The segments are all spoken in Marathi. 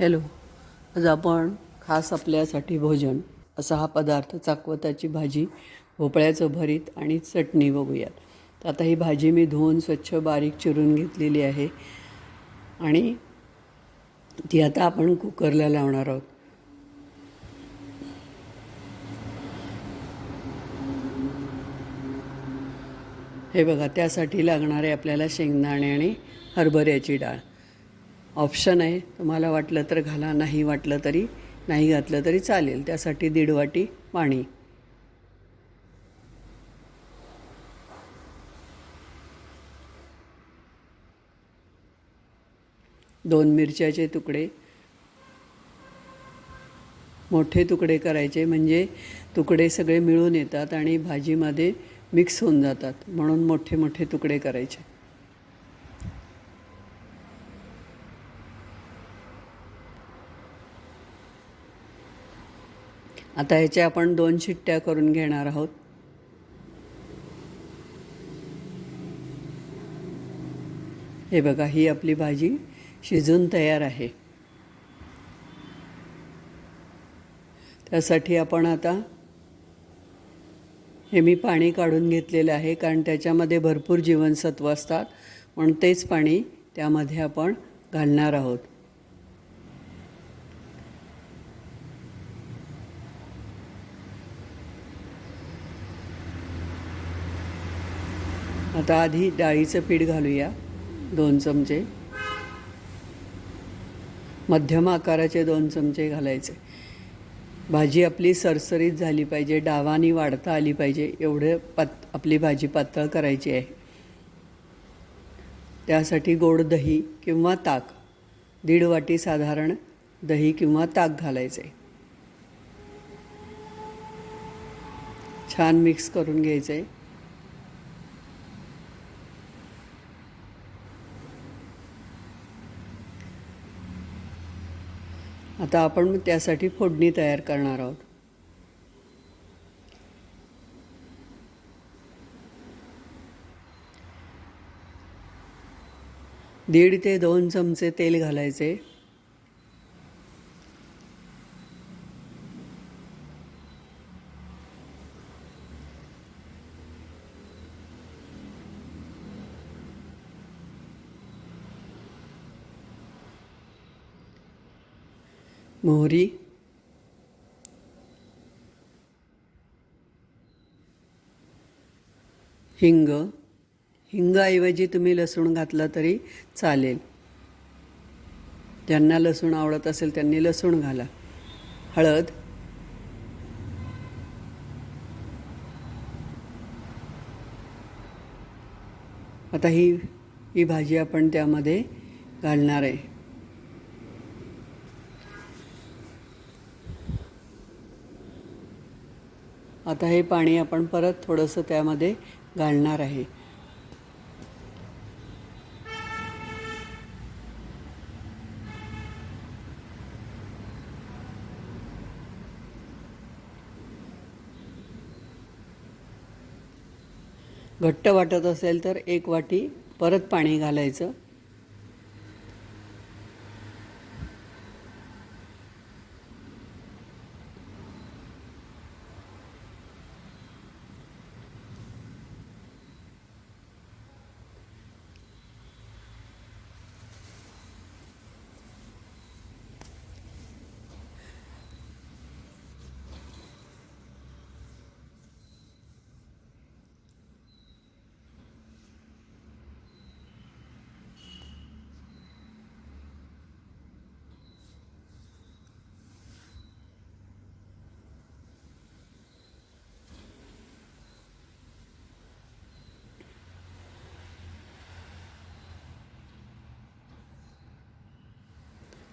हॅलो आज आपण खास आपल्यासाठी भोजन असा हा पदार्थ चाकवताची भाजी भोपळ्याचं भरीत आणि चटणी बघूयात. तर आता ही भाजी मी धुवून स्वच्छ बारीक चिरून घेतलेली आहे आणि ती आता आपण कुकरला लावणार आहोत. हे बघा त्यासाठी लागणारे आपल्याला शेंगदाणे आणि हरभऱ्याची डाळ. ऑप्शन आहे. तुम्हाला वाटलं तर घाला नाही वाटलं तरी नाही घातलं तरी चालेल. त्यासाठी दीड वाटी पाणी. दोन मिरच्याचे तुकडे. मोठे तुकडे करायचे म्हणजे तुकडे सगळे मिळून येतात आणि भाजीमध्ये मिक्स होऊन जातात. म्हणून मोठे मोठे तुकडे करायचे. आता ह्याच्या आपण दोन शिट्ट्या करून घेणार आहोत. हे बघा ही आपली भाजी शिजून तयार आहे. त्यासाठी आपण आता हे मी पाणी काढून घेतलेलं आहे कारण त्याच्यामध्ये भरपूर जीवनसत्व असतात. म्हणून तेच पाणी त्यामध्ये आपण घालणार आहोत. आता आधी डाळीचं पीठ घालूया दोन चमचे. मध्यम आकाराचे दोन चमचे घालायचे. भाजी आपली सरसरीत झाली पाहिजे डावानी वाढता आली पाहिजे एवढं पात आपली भाजी पातळ करायची आहे. त्यासाठी गोड दही किंवा ताक दीड वाटी साधारण दही किंवा ताक घालायचे. छान मिक्स करून घ्यायचे. आता आपण त्यासाठी फोडणी तयार करणार आहोत. दीड ते दोन चमचे तेल घालायचे. मोहरी. हिंग. हिंगाऐवजी तुम्ही लसूण घातला तरी चालेल. ज्यांना लसूण आवडत असेल त्यांनी लसूण घाला. हळद. आता ही ही भाजी आपण त्यामध्ये घालणार आहे. आता हे पाणी आपण परत थोडंसं त्यामध्ये घालणार आहे. घट्ट वाटत असेल तर एक वाटी परत पाणी घालायचं.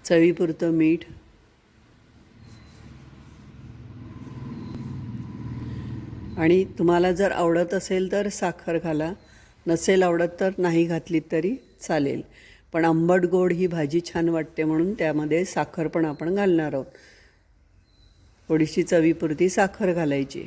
चवीपुरतं मीठ. आणि तुम्हाला जर आवडत असेल तर साखर घाला. नसेल आवडत तर नाही घातलीत तरी चालेल. पण आंबट गोड ही भाजी छान वाटते म्हणून त्यामध्ये साखर पण आपण घालणार आहोत. थोडीशी चवीपुरती साखर घालायची.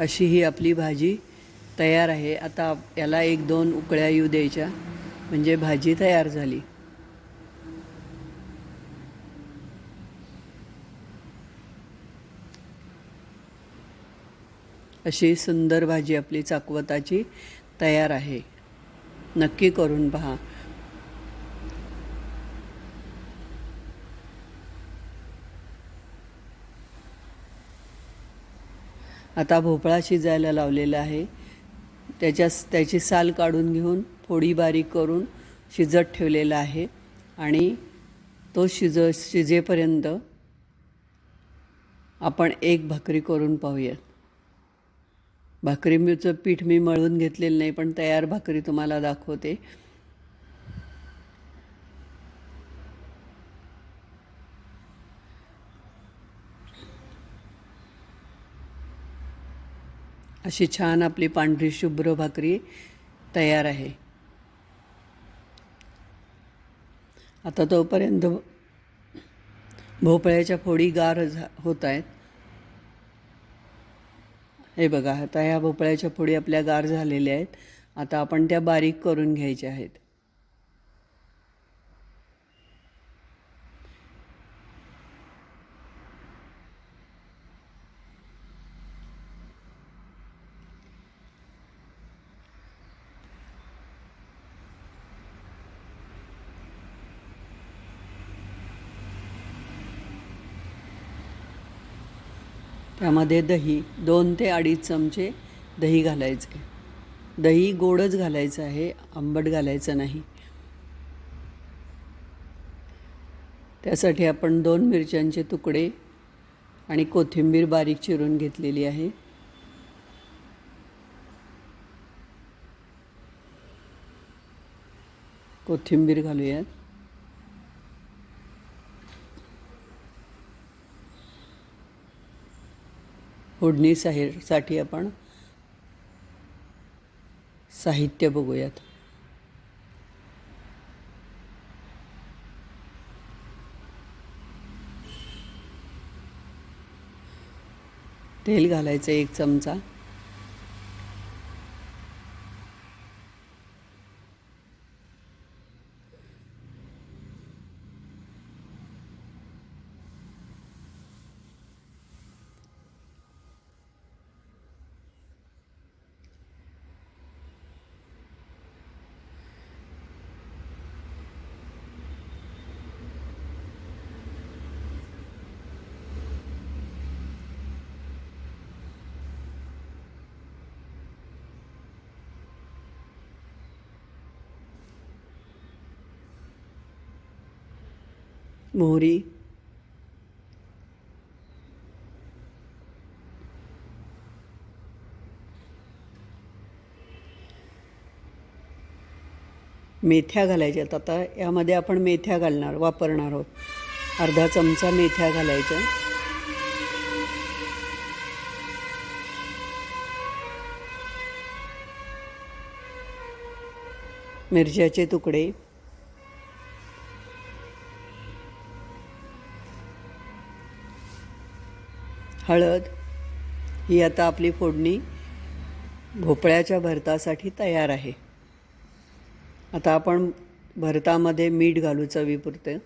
अशी ही आपली भाजी तयार आहे. आता याला एक दोन उकळ्या येऊ द्यायच्या. म्हणजे भाजी तयार झाली. अशी सुंदर भाजी आपली चाकवताची तयार आहे. नक्की करून पहा. आता भोपळा शिजायला लावलेला आहे. त्याच्या त्याची साल काढून घेऊन फोडी बारीक करून शिजत ठेवलेला आहे आणि तो शिज शिजेपर्यंत आपण एक भाकरी करून पाहूयात भाकरीचं पीठ मी मळून घेतलेलं नाही पण तयार भाकरी तुम्हाला दाखवते. अशी छान आपली पांढरी शुभ्र भाकरी तयार आहे. आता तोपर्यंत भोपळ्याच्या फोडी गार झा होत आहेत. हे बघा आता ह्या भोपळ्याच्या फोडी आपल्या गार झालेल्या आहेत. आता आपण त्या बारीक करून घ्यायच्या आहेत. त्यामध्ये दही दोन ते अडीच चमचे दही घालायचे. दही गोडच घालायचं आहे आंबट घालायचं नाही. त्यासाठी आपण दोन मिरच्यांचे तुकडे आणि कोथिंबीर बारीक चिरून घेतलेली आहे. कोथिंबीर घालूयात. फोडणी साठी आपण साहित्य बघूयात. तेल घालायचं एक चमचा. मोहरी. मेथ्या घालायच्यात. आता यामध्ये आपण मेथ्या घालणार वापरणार आहोत. अर्धा चमचा मेथ्या घालायच्या. मिरच्याचे तुकडे. हळद ही आता आपली फोडणी भोपळ्याच्या भरतासाठी तयार आहे. आता आपण भरतामध्ये मीठ घालू चवीपुरते.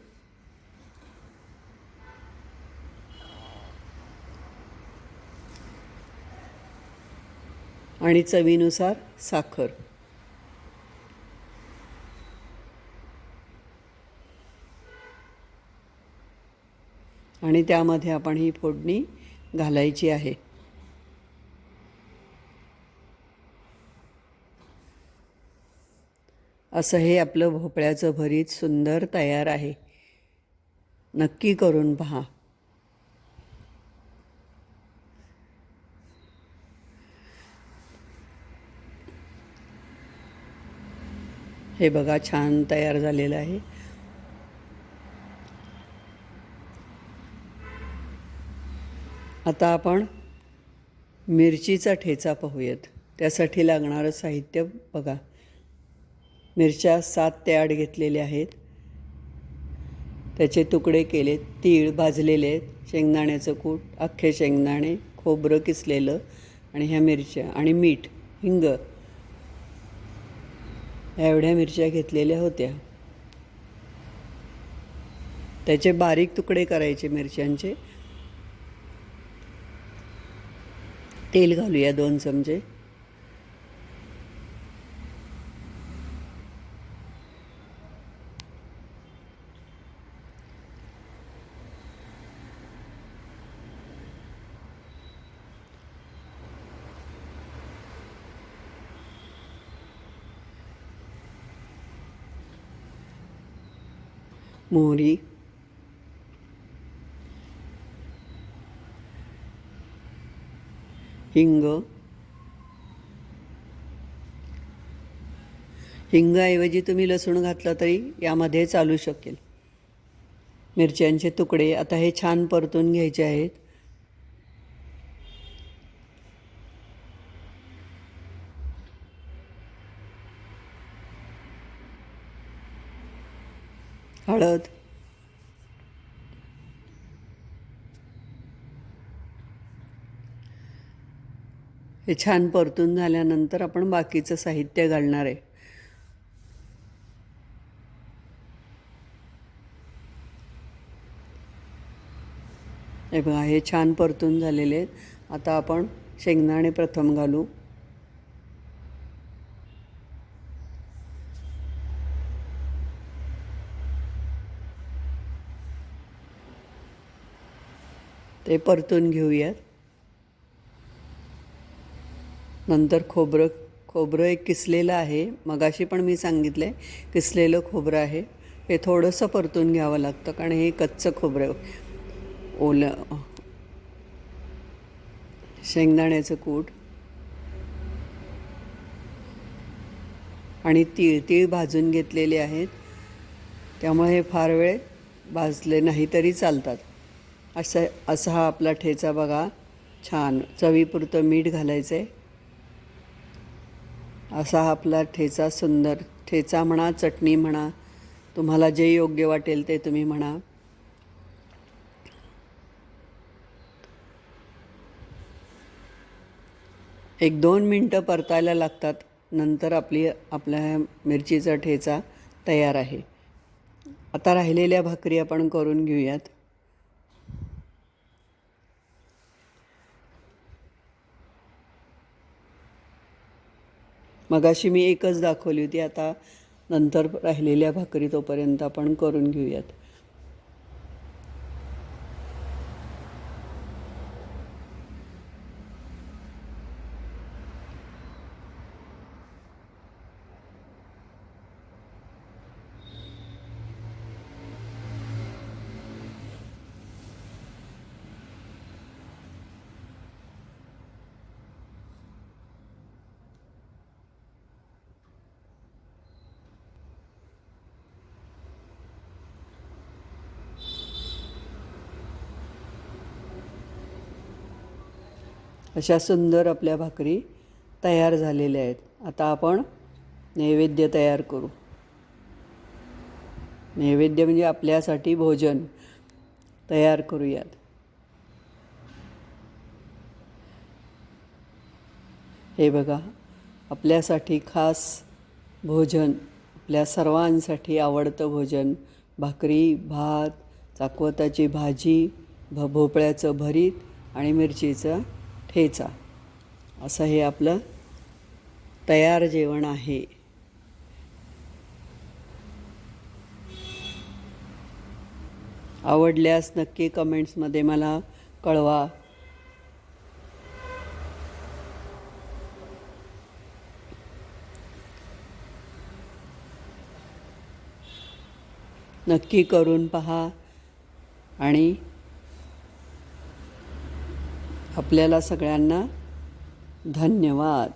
आणि चवीनुसार साखर. आणि त्यामध्ये आपण ही फोडणी घालायची आहे. असं हे आपलं भोपळ्याचं भरीत सुंदर तयार आहे. नक्की करून पहा. हे बघा छान तयार झालेलं आहे. आता आपण मिरचीचा ठेचा पाहूयात. त्यासाठी लागणारं साहित्य बघा. मिरच्या सात ते आठ घेतलेल्या आहेत. त्याचे तुकडे केले तीळ भाजलेले आहेत. शेंगदाण्याचं कूट अख्खे शेंगदाणे खोबरं किसलेलं आणि ह्या मिरच्या आणि मीठ हिंग. ह्या एवढ्या मिरच्या घेतलेल्या होत्या. त्याचे बारीक तुकडे करायचे मिरच्यांचे. तेल घालूया दोन चमचे. मोहरी. हिंग. हिंगाऐवजी तुम्ही लसूण घातला तरी यामध्ये चालू शकेल. मिरच्यांचे तुकडे आता हे छान परतून घ्यायचे आहेत. हळद. हे छान परतून झाल्यानंतर आपण बाकीचं साहित्य घालणार आहे. हे बघा हे छान परतून झालेले आहेत. आता आपण शेंगदाणे प्रथम घालू. ते परतून घेऊयात. नंतर खोबरं खोबरं एक किसलेलं आहे. मगाशी पण मी सांगितलं आहे किसलेलं खोबरं आहे. हे थोडंसं परतून घ्यावं लागतं कारण हे कच्चं खोबरं ओलं शेंगदाण्याचं कूट आणि तीळ तीळ भाजून घेतलेले आहेत. त्यामुळे हे फार वेळ भाजले नाही तरी चालतात. असं असा हा आपला ठेचा बघा. छान चवीपुरतं मीठ घालायचं आहे असा हा आपला ठेचा सुंदर ठेचा म्हणा चटणी म्हणा तुम्हाला जे योग्य वाटेल ते तुम्ही म्हणा. एक दोन मिनटं परतायला लागतात नंतर आपली आपल्या मिरचीचा ठेचा तयार आहे. आता राहिलेल्या भाकरी आपण करून घेऊयात. मगाशी मी एकच दाखवली होती आता नंतर राहिलेल्या भाकरी तोपर्यंत आपण करून घेऊयात. अशा सुंदर आपल्या भाकरी तयार झालेल्या आहेत. आता आपण नैवेद्य तयार करू. नैवेद्य म्हणजे आपल्यासाठी भोजन तयार करूयात. हे बघा आपल्यासाठी खास भोजन आपल्या सर्वांसाठी आवडतं भोजन भाकरी भात चाकवताची भाजी भ भोपळ्याचं भरीत आणि मिरचीचं ठेचा असं हे आपलं तयार जेवण आहे. आवडल्यास नक्की कमेंट्समध्ये मला कळवा. नक्की करून पहा आणि आपल्याला सगळ्यांना धन्यवाद.